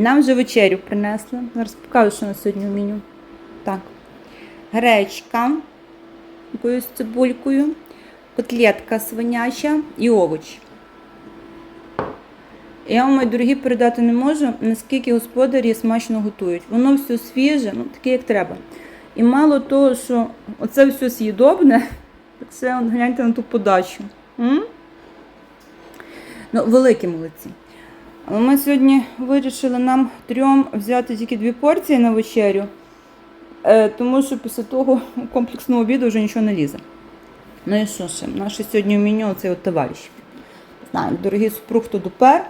Нам вже вечерю принесли. Зараз покажу, що на сьогодні в меню. Так. Гречка якоюсь цибулькою, котлетка свиняча і овочі. Я вам, мої дорогі, передати не можу, наскільки господарі смачно готують. Воно все свіже, ну таке, як треба. І мало того, що оце все з'їдобне, так це гляньте на ту подачу. М? Ну, великі молодці. Ми сьогодні вирішили нам трьом взяти тільки дві порції на вечерю, е, тому що після того комплексного обіду вже нічого не лізе. Ну і що ще? Наше сьогодні меню цей от товариш. Знаю, дорогий супруг, хто допер.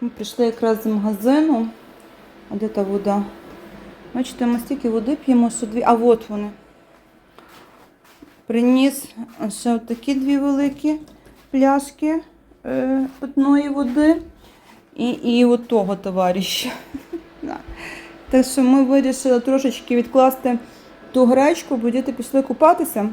Ми прийшли якраз з магазину. А де та вода? Бачите, ми стільки води п'ємо, що дві. А от вони. Приніс ще такі дві великі пляшки е, питної води. І, і от того товариша. Так що ми вирішили трошечки відкласти ту гречку, бо діти пішли купатися.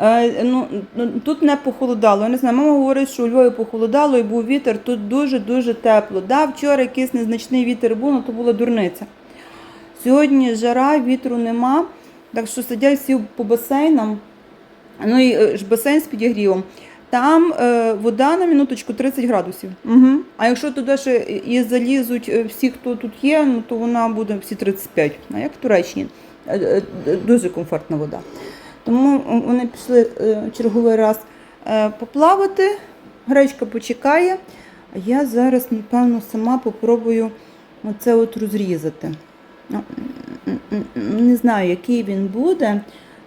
Е, ну, ну, тут не похолодало. Я не знаю, мама говорить, що у Львові похолодало і був вітер, тут дуже-дуже тепло. Да, вчора якийсь незначний вітер був, але то була дурниця. Сьогодні жара, вітру нема, так що сидять всі по басейнам. Ну і е, ж басейн з підігрівом. Там е, вода на минуточку 30 градусів. Угу. А якщо туди ще і залізуть е, всі, хто тут є, ну то вона буде всі 35, а як в Туреччині. Е, е, Дуже комфортна вода. Тому вони пішли е, черговий раз е, поплавати, гречка почекає, а я зараз, напевно, сама попробую оце от розрізати. Ну, Не знаю, який він буде,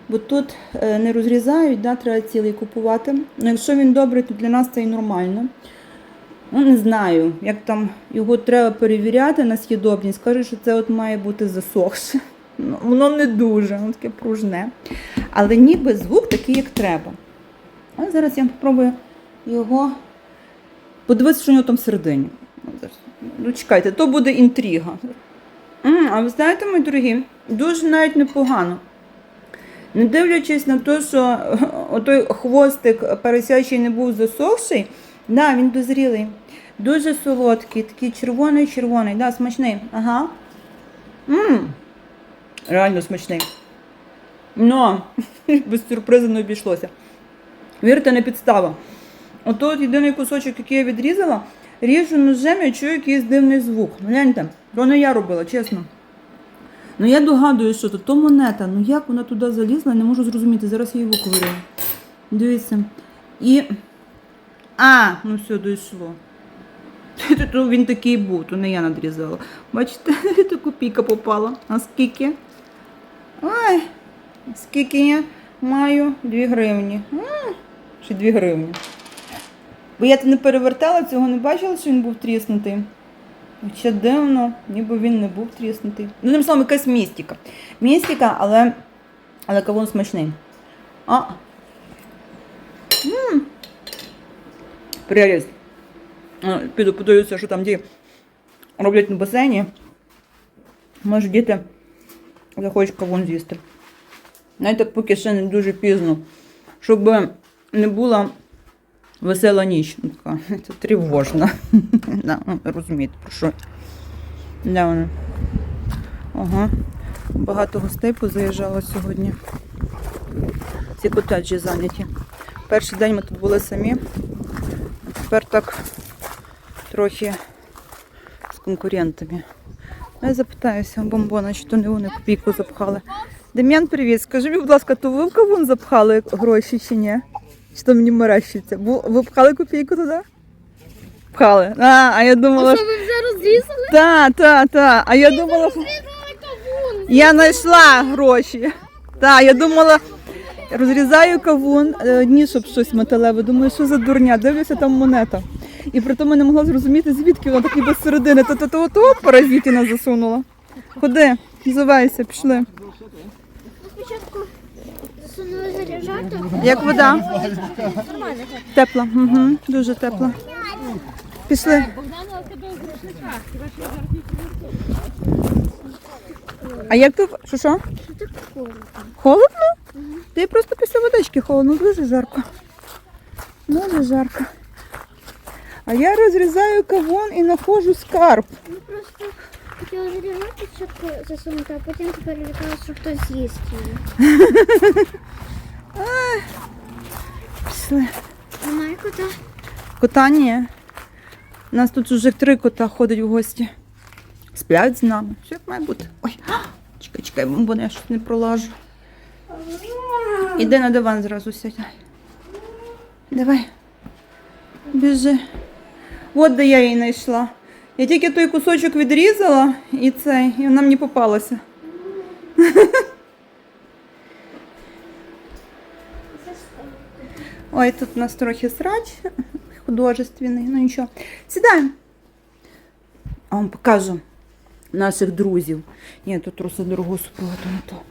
бо тут е, не розрізають, да, треба цілий купувати. Ну, якщо він добрий, то для нас це і нормально. Ну, не знаю, як там його треба перевіряти на съєдобність. Кажуть, що це от має бути засохше. Ну, воно не дуже, воно таке пружне. Але ніби звук такий, як треба. А зараз я спробую його подивитися, що у нього там всередині. Ну, чекайте, то буде інтрига. А ви знаєте, мої дорогі, дуже навіть непогано. Не дивлячись на те, що отой хвостик пересячий не був засохший, да, він дозрілий. Дуже солодкий, такий червоний-червоний, да, смачний. Ага. Мм, реально смачний. Ну, без сюрпризу не обійшлося. Вірте, не підстава. Ото єдиний кусочок, який я відрізала, ріжу ножем, я чую якийсь дивний звук. Гляньте, то я робила, чесно. Ну я догадую, що то, то монета. Ну як вона туди залізла, не можу зрозуміти. Зараз я її виковирюю. Дивіться. І. А, ну все, дійшло. То він такий був, то не я надрізала. Бачите, то копійка попала. А скільки? Ой, скільки я маю? Дві гривні. М, Чи дві гривні. Бо я не перевертала, цього не бачила, що він був тріснутий. Ще дивно, ніби він не був тріснутий. Ну, тим словом, якась містика. Містика, але, але кавун смачний. А. Прелість. Піду подивлюся, що там ді роблять на басейні. Може, діти захочуть кавун з'їсти. Знаєте, поки ще не дуже пізно, щоб не була весела ніч. Ну, Це тривожна. да, ну, розумієте, про що. Вона? Ага. Багато гостей позаїжджало сьогодні. Ці котеджі зайняті. Перший день ми тут були самі. Тепер так трохи з конкурентами. Я запитаюся бомбона, чи то не вони копійку запхали. Дем'ян, привіт. Скажи мені, будь ласка, то ви в кавун запхали гроші чи ні? То мені мерещиться? Ви пхали копійку туди? Пхали. А, а я думала, що. ви вже розрізали? Та, та, та. А я думала, що- я знайшла гроші. Так, я думала, розрізаю кавун, е, ні, щоб щось металеве. Думаю, що за дурня, дивлюся, там монета. І при тому не могла зрозуміти, звідки вона такий без середини. То то то то паразитіна засунула. Ходи, взивайся, пішли. Спочатку. Як вода? Тепла, угу, дуже тепла. Пішли. А як ти. Що що? Холодно? Ти просто після водички холодно, дуже жарко. Дуже жарко. А я розрізаю кавун і знаходжу скарб. Ми просто хотіли заряджати спочатку засунути, а потім перелякали, що хтось з'їсть її. Пішли. Немає кота. Кота ні. У нас тут вже три кота ходять в гості. Сплять з нами. Все як має бути. Ой, а, чекай, чекай, бо я щось не пролажу. Іди на диван зразу сядь. Давай. Біжи. От де я її знайшла. Я тільки той кусочок відрізала і цей, і вона мені попалася. Ой, тут у нас трохи срач художественний, ну нічого. Сідаємо. А вам покажу наших друзів. Ні, тут труси дорогу супроводу не то.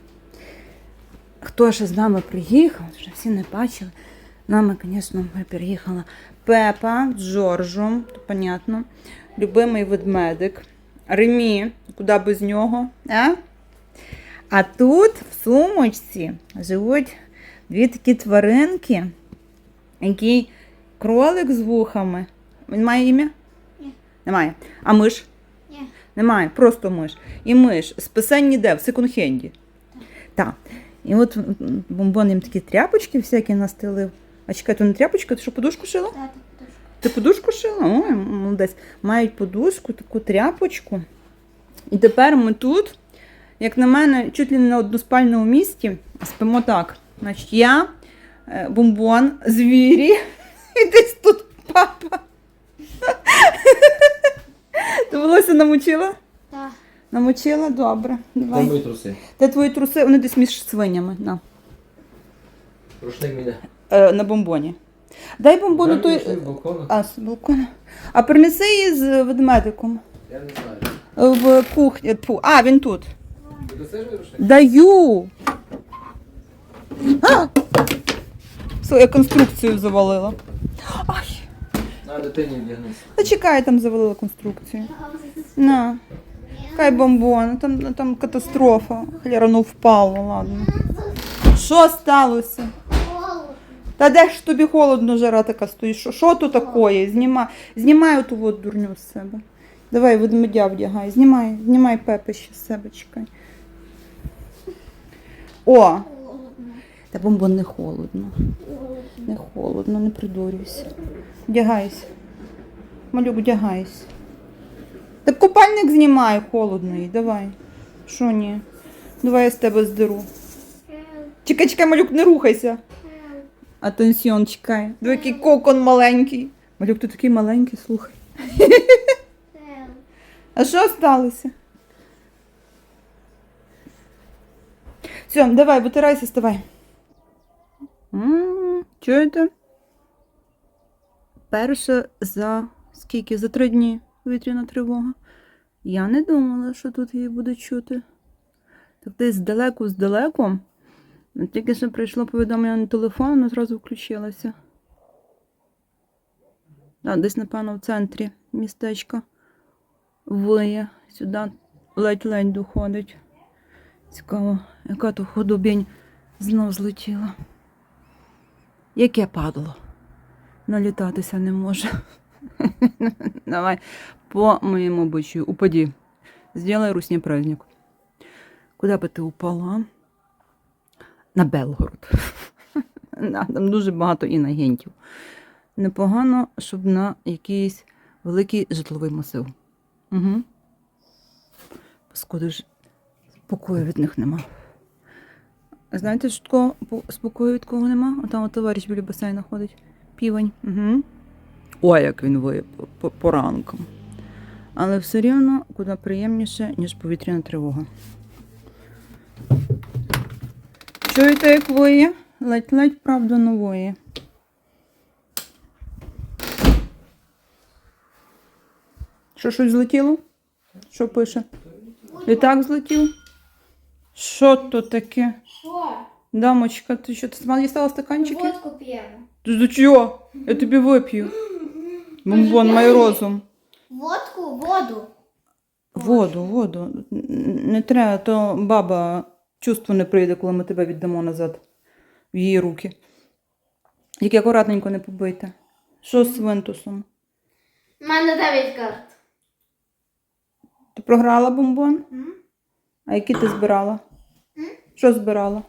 Хто ще з нами приїхав, вже всі не бачили. Нами, звісно, ми приїхала Пепа з Джорджем, то понятно. Любимий ведмедик. Ремі, куди без нього. А? а тут в сумочці живуть дві такі тваринки, який кролик з вухами. Він має ім'я? Ні. Немає. А миш? Ні. Немає, просто миш. І миш з писань ніде, в секонд-хенді. Так. І от бомбон їм такі тряпочки всякі настелив. А чекай, то не тряпочка, ти що подушку шила? Тата, Ти подушку шила? Ой, молодець. Мають подушку, таку тряпочку. І тепер ми тут, як на мене, чуть ли не на односпальному місці, спимо так. Значить, я, е, бомбон, звірі, і десь тут папа. Ти волосся намочила? Так. Намочила? Добре. Там Давай. мої труси. Де твої труси? Вони десь між свинями. На, Рушник мене. Е, на бомбоні. Дай бомбону той. З балкона. А, з балкона. А принеси її з ведмедиком. Я не знаю. В кухні. Тьфу. А, він тут. Ти досиш? Даю. А! Все, я конструкцію завалила. Ай, На дитині вдягнись. та чекай, я там завалила конструкцію. На. Хай бомбон, там, там катастрофа. Хляра, ну впало, ладно. Що сталося? Та де ж тобі холодно жара така стоїть? Що, що тут такое? Знімай, знімай оту от дурню з себе. Давай ведмедя вдягай. Знімай, знімай пепе ще з себе, чекай. О! Та бомбон не холодно. Не холодно, не придурюйся. Вдягайся. Малюк, вдягайся. Так купальник знімай, холодно їй, давай. Що ні? Давай я з тебе здеру. Чекай, чекай, малюк, не рухайся. Атенсіон, чекай. Диви, який кокон маленький. Малюк, ти такий маленький, слухай. А що сталося? Все, давай, витирайся, ставай. М, Чуєте? Перша за скільки? За три дні повітряна тривога. Я не думала, що тут її буде чути. Так десь здалеку, здалеку. Тільки що прийшло повідомлення на телефон, воно зразу включилося. Да, десь, напевно, в центрі містечка виє. Сюди ледь-ледь доходить. Цікаво, яка то худобінь знов злетіла. Яке падло. Налітатися не може. Давай по моєму обичаю. Упади. Сделай русні праздник. Куди би ти упала? На Белгород. Там дуже багато інагентів. Непогано, щоб на якийсь великий житловий масив. Угу. Паскуди ж спокою від них нема. Знаєте, що такого спокою від кого нема? А там от товариш біля басейна ходить. Півень. Угу. Ой, як він виє по ранкам. Але все рівно куди приємніше, ніж повітряна тривога. Чуєте, як виє? Ледь-ледь, правда, нової. Що щось злетіло? Що пише? Літак злетів? Що то таке? Що? Дамочка, ти що, ти сама дістала стаканчики? Водку п'ємо. Ти за чого? Я тобі вип'ю. Бомбон, май розум. Водку, воду. Воду, воду. Не треба, то баба чувство не прийде, коли ми тебе віддамо назад в її руки. Тільки акуратненько не побийте. Що з свинтусом? У мене 9 карт. Ти програла бомбон? М? А які ти збирала? М? Що збирала?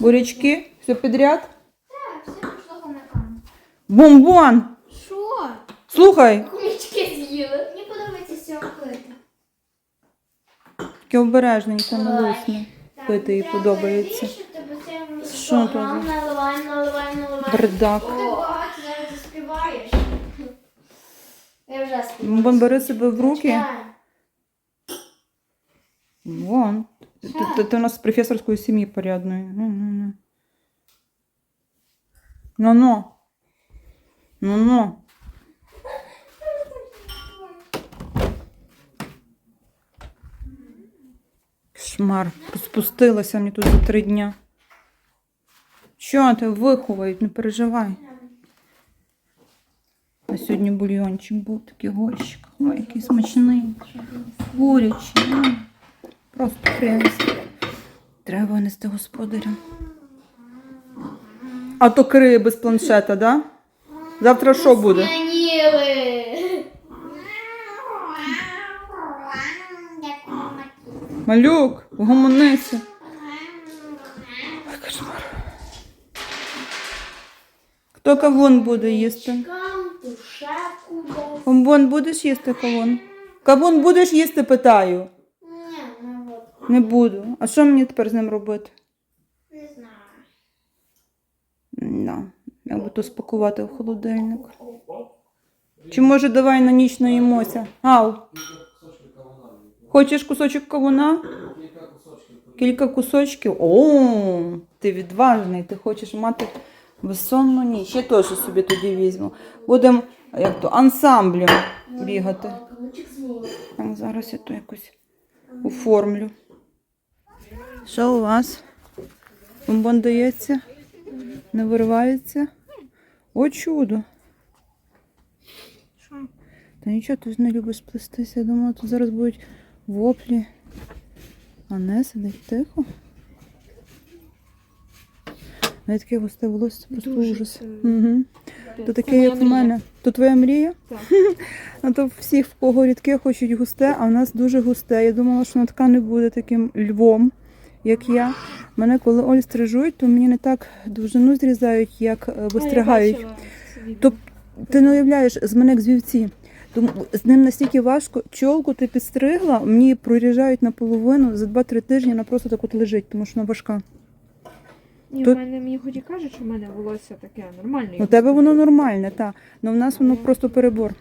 Бурячки? Все підряд? Так, все пішло хомякам. Бомбон! Що? Слухай, Хомячки з'їли. Мені подобається з цього пити. таке обережненько, не Ой. Пити треба подобається. Що тут? Наливай, наливай, наливай. Бардак. Я. Бери себе в руки. Вон. Ти, ти, ти у нас з професорської сім'ї порядної. Ну-ну. Ну-ну. Кошмар. Спустилася мені тут за три дня. Що ти виховають, не переживай. А сьогодні бульйончик був такий горщик. Ой, який смачний. Курячий. м. Просто принц. Треба нести господарям. А то криє без планшета, да? Завтра що буде? Малюк, гомонися. Ой, кошмар. Хто кавун буде їсти? Бомбон будеш їсти кавун? Кавун будеш їсти, питаю. Не буду. А що мені тепер з ним робити? Не знаю. Як би спакувати в холодильник. Чи може давай на ніч наїмося? Ау. Хочеш кусочок кавуна? Кілька кусочків. Кілька кусочків. О, ти відважний, ти хочеш мати безсонну ніч. Я теж собі тоді візьму. Будемо як то ансамблем бігати. Так, зараз я то якось оформлю. Що у вас? Бомбон дається? Не виривається? О, чудо! Та нічого, ти ж не любиш плестися. Я думала, тут зараз будуть воплі. А не сидить тихо. Я таке густе волосся, просто Дуже ужас. це- Угу. Це То таке, як в мене. То твоя мрія? Так. А то всіх, в кого рідке, хочуть густе, а в нас дуже густе. Я думала, що вона така не буде таким львом, як я. Мене, коли Оль стрижуть, то мені не так довжину зрізають, як е, я вистригають. То ти не уявляєш, з мене як з вівці. Тому з ним настільки важко. Чолку ти підстригла, мені проріжають наполовину за 2-3 тижні, вона просто так от лежить, тому що вона важка. Ні, тут- в мене мені хоч і кажуть, що в мене волосся таке нормальне. У тебе воно нормальне, так. Але в нас воно просто перебор.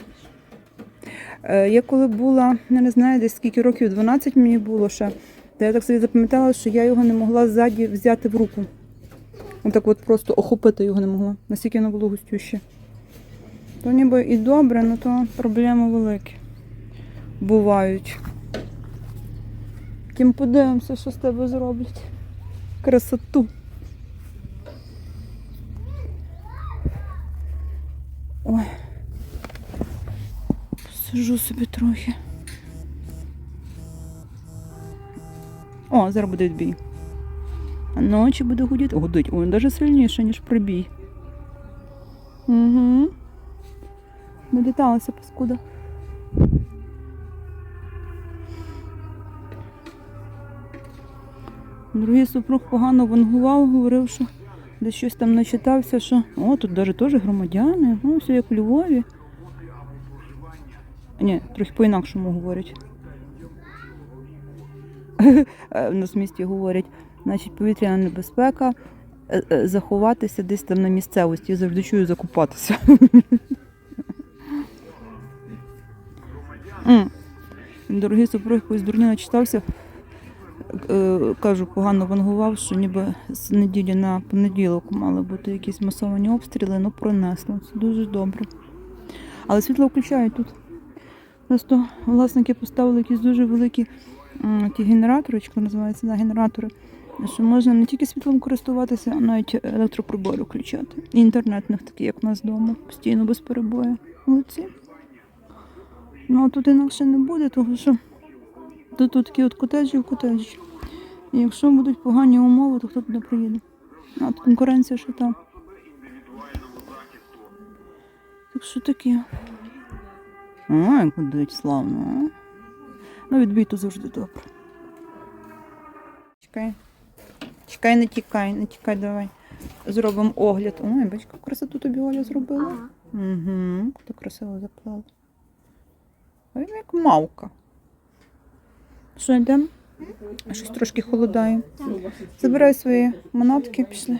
Е, Я коли була, я не знаю, десь скільки років, 12 мені було ще, то я так собі запам'ятала, що я його не могла ззаді взяти в руку. Отак от просто охопити його не могла, настільки воно було густюще. То ніби і добре, але то проблеми великі бувають. Тим подивимося, що з тебе зроблять. Красоту. Ой. Сижу собі трохи. О, зараз буде відбій. А ночі буде гудіти. Гудить. Ой, навіть сильніше, ніж прибій. Угу. Наліталася паскуда. Другий супруг погано вангував, говорив, що десь щось там начитався, що о, тут навіть теж громадяни, ну все як у Львові. Ні, трохи по-інакшому говорять. Е, В нас в місті говорять, значить, повітряна небезпека, е, е, заховатися десь там на місцевості. Завжди чую закупатися. М. Дорогий супруг якось дурні начитався. Е, Кажу, погано вангував, що ніби з неділі на понеділок мали бути якісь масовані обстріли, ну пронесло. Це дуже добре. Але світло включають тут. Просто власники поставили якісь дуже великі ті генератори, чи називається, да, генератори, що можна не тільки світлом користуватися, а навіть електроприбори включати. І інтернетних, такі, як у нас вдома, постійно без перебою. Молодці. Ну тут інакше не буде, тому що тут, тут такі от котеджі в котеджі. І якщо будуть погані умови, то хто туди приїде? А от конкуренція ще там. Так що таке? Ой, гудить славно. Ну, відбій то завжди добре. Чекай. Чекай, не тікай, не тікай, давай. Зробимо огляд. Ой, бачка, красоту тобі Оля зробила. Ага. Угу. Ти красиво заплела. Ой, як мавка. Що йдемо? Щось трошки холодає. Забирай свої манатки, пішли.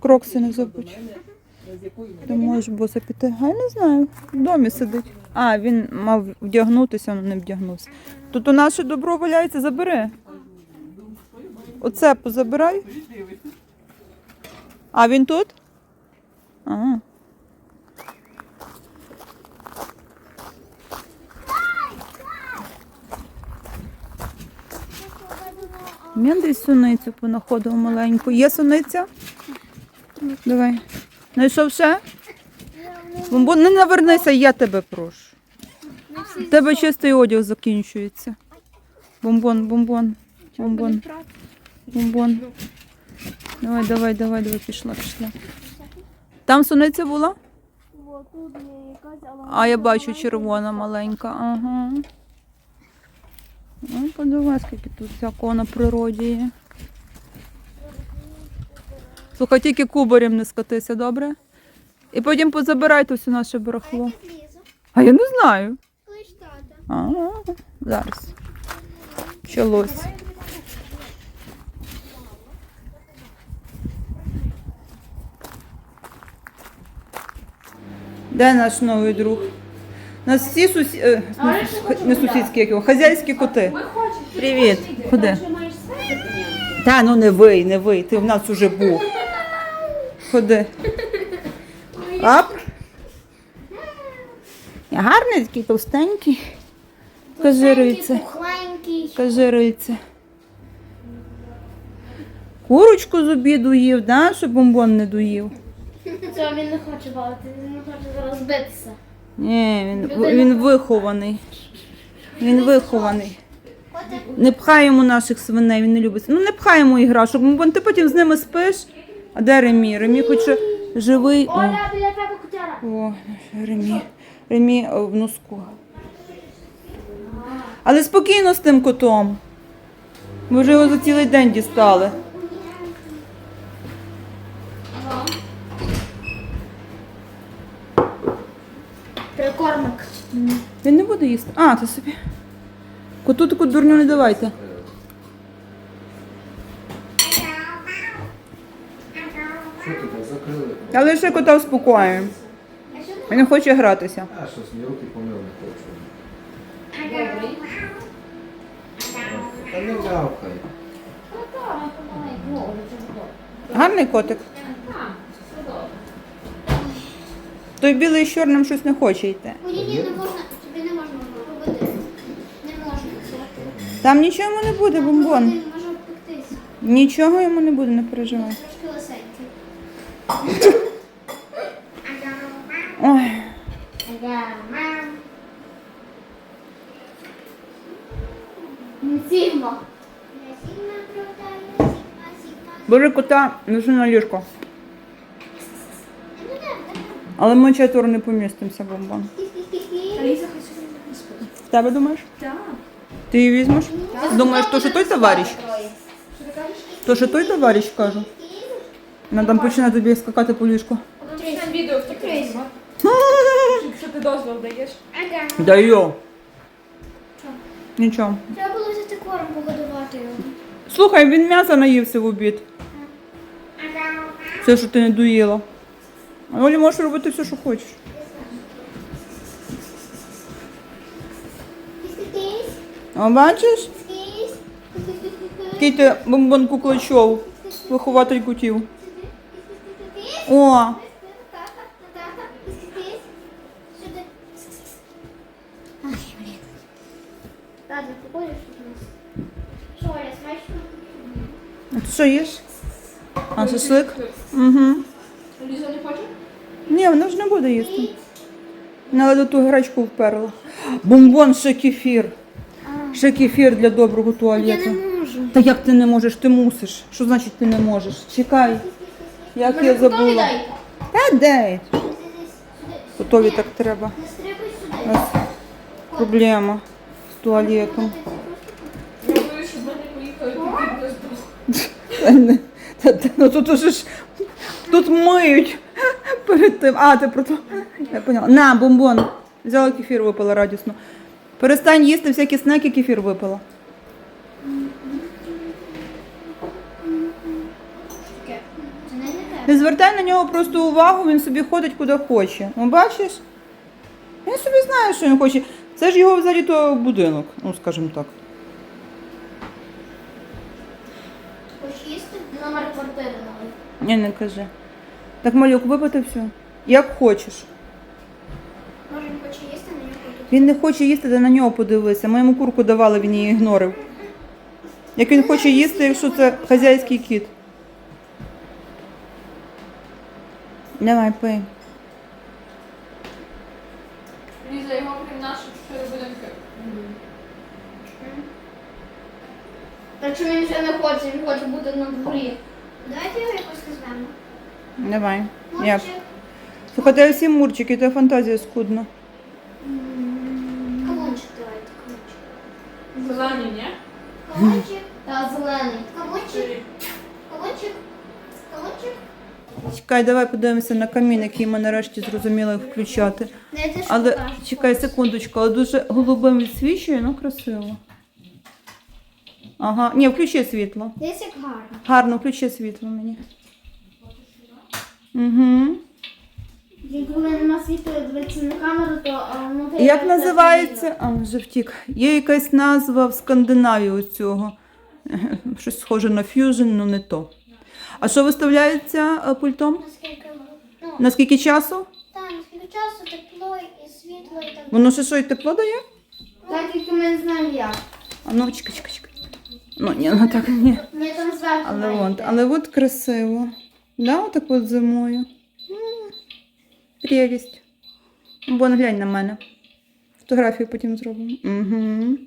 Крокси не забудь. Ти можеш боса піти. Я не знаю. В домі сидить. А, він мав вдягнутися, але не вдягнувся. Тут у нас ще добро валяється, забери. Оце позабирай. А він тут? Ага. Я десь суницю понаходив маленьку. Є суниця? Давай. Знайшов ще? Бомбон, не навернися, я тебе прошу. У тебе чистий одяг закінчується. Бомбон, бомбон, бомбон, бомбон. Давай, давай, давай, давай, пішла, пішла. Там суниця була? А я бачу червона маленька. Ага. Ну, подивись, скільки тут всякого на природі є. Слухай, тільки кубарем не скатися, добре? І потім позабирай то все наше барахло. А я не знаю. Клич тата. Ага, зараз. Почалось. Де наш новий друг? У нас всі сусі... е, ну, не сусідські, як його, хазяйські коти. Привіт. Ходи. Та ну не вий, не вий, ти в нас уже був. Ходи. Ап. Гарний такий товстенький. Кажирується. Пухленький. Кажирується. Курочку з обіду їв, да? щоб бомбон не доїв. Цього він не хоче бавити, він не хоче зараз битися. Ні, він, він вихований. Він вихований. Не пхай йому наших свиней, він не любить. Ну не пхай йому іграшок, бомбон, ти потім з ними спиш. А де Ремі? Ремі хоче живий. О, Оля, біля тебе котяра. о Ремі. Ремі в носку. Але спокійно з тим котом. Ми вже його за цілий день дістали. Він не буде їсти. А, ти собі. Коту таку дурню не давайте. Але ще кота успокоюємо. Він не хоче гратися. А, щось мені руки помив не хочу. Та не гавкай. Гарний котик. Той білий з чорним щось не хоче йти. Ні, не можна, тобі не можна робити. Не можна. Там нічого йому не буде, бомбон. Може. Нічого йому не буде, не переживай. Трошки. Ой. Сігма. Бери кота, лежи на ліжко. Але ми четверо не помістимося, бомбон. В тебе думаєш? Ти її візьмеш? Думаєш, то що той товариш? То що той товариш, кажу. Вона там починає тобі скакати по ліжку. Там відео тіктокі знімати. Що ти дозвіл даєш? Даю. Нічого. Треба було взяти корм погодувати його. Слухай, він м'яса наївся в обід. Все, що ти не доїла. Олі можеш робити все, що хочеш. А бачиш? Який ти бомбон куклачов, вихователь кутів. О, Ладно, походиш у нас. А ти що їш? А шашлик? Угу. Ліза не хоче? Ні, вона ж не буде їсти. Вона ту гречку вперла. Бомбон, ще кефір. Ще кефір для доброго Я туалету. не можу. Та як ти не можеш? Ти мусиш. Що значить ти не можеш? Чекай. Як я забула. Та де? Готові так треба. У нас проблема з туалетом. Я та- та, Ну тут уже ж тут миють перед тим. А, ти про то. Я поняла. На, бомбон. Взяла кефір, випила радісно. Перестань їсти всякі снеки, кефір випила. Не звертай на нього просто увагу, він собі ходить куди хоче. Ну бачиш? Він собі знає, що він хоче. Це ж його взагалі то будинок, ну скажімо так. Хочеш їсти? Номер квартири. Ні, не кажи. Так, малюк, випити все. Як хочеш. Може він хоче їсти, на нього тут. Він не хоче їсти, ти на нього подивися. Ми йому курку давали, він її ігнорив. Як він хоче їсти, якщо це хазяйський кіт. Давай, пий. Ліза, його крім наших чотири будинки. Так що він вже не хоче, він хоче бути на дворі. Давайте його якось назвемо. Давай. Як? Мурчик. Слухайте, всі мурчики, це фантазія скудна. Зелені, ні? Кавунчик. Та зелений. Кавунчик. Кавунчик. Кавунчик. Чекай, давай подивимося на камін, який ми нарешті зрозуміли включати. Дайте ж Але покажу. чекай секундочку, але дуже голубим відсвічує, ну красиво. Ага, ні, включи світло. Десь як гарно. Гарно, включи світло мені. Угу. Коли нема світла, дивитися на камеру, то ну, Як називається? А, вже втік. Є якась назва в Скандинавії у цього. Щось схоже на фьюжн, але не то. А що виставляється е, пультом? Наскільки, ну, На скільки часу? та, наскільки часу тепло і світло і так. Воно ще що і тепло дає? Так, тільки ми не знаємо як. А ну, чекай, чекай, чекай. Ну, ні, ну так ні. Ні, там зверху. Але от, але от красиво. Да, отак от зимою. Прелість. Бо глянь на мене. Фотографію потім зробимо. Угу.